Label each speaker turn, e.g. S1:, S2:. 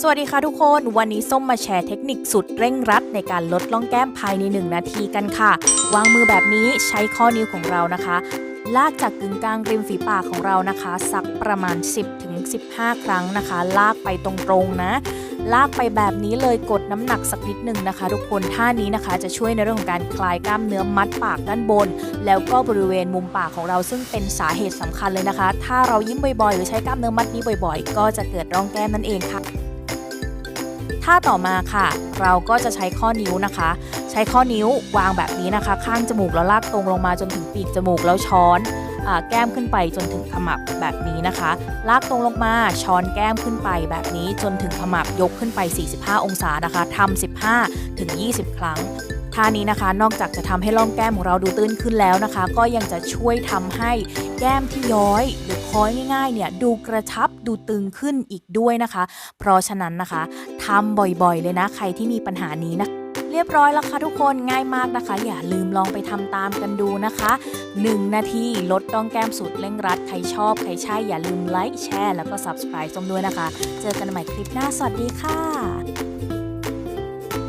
S1: สวัสดีค่ะทุกคน วันนี้ส้มมาแชร์เทคนิคสุดเร่งรัดในการลดล่องแก้มภายใน 1 นาทีกันค่ะ วางมือแบบนี้ใช้ข้อนิ้วของเรานะคะ ลากจากกึ่งกลางริมฝีปากของเรานะคะ สักประมาณ 10-15 ครั้งนะคะ ลากไปตรงๆนะ ลากไปแบบนี้เลยกดน้ำหนักสักนิดหนึ่งนะคะ ทุกคนท่านี้นะคะจะช่วยในเรื่องของการคลายกล้ามเนื้อมัดปากด้านบน แล้วก็บริเวณมุมปากของเราซึ่งเป็นสาเหตุสำคัญเลยนะคะ ถ้าเรายิ้มบ่อยๆ หรือใช้กล้ามเนื้อมัดนี้บ่อย ๆ ก็จะเกิดร่องแก้มนั่นเองค่ะ ท่าต่อมาค่ะ เราก็จะใช้ข้อนิ้วนะคะ ใช้ข้อนิ้ววางแบบนี้นะคะ ข้างจมูกแล้วลากตรงลงมาจนถึงปีกจมูกแล้วช้อนแก้มขึ้นไปจนถึงขมับแบบนี้นะคะ ลากตรงลงมาช้อนแก้มขึ้นไปแบบนี้จนถึงขมับยกขึ้นไป 45 องศานะคะทำ15 ถึง 20 ครั้ง ท่านี้นะคะ นอกจากจะทำให้ร่องแก้มของเราดูตื้นขึ้นแล้วนะคะ ก็ยังจะช่วยทำให้แก้มที่ย้อย หรือค้อยง่ายๆเนี่ยดูกระชับดูตึงขึ้นอีกด้วยนะคะ เพราะฉะนั้นนะคะทำบ่อยๆ เลยนะ ใครที่มีปัญหานี้นะเรียบร้อยแล้วค่ะทุกคนง่ายมากนะคะ อย่าลืมลองไปทำตามกันดูนะคะ 1 นาทีลดต้องแก้มสุดเร่งรัด ใครชอบ ใครใช่อย่าลืมไลค์แชร์แล้วก็ subscribe ส้มด้วยนะคะ เจอกันใหม่คลิปหน้า สวัสดีค่ะ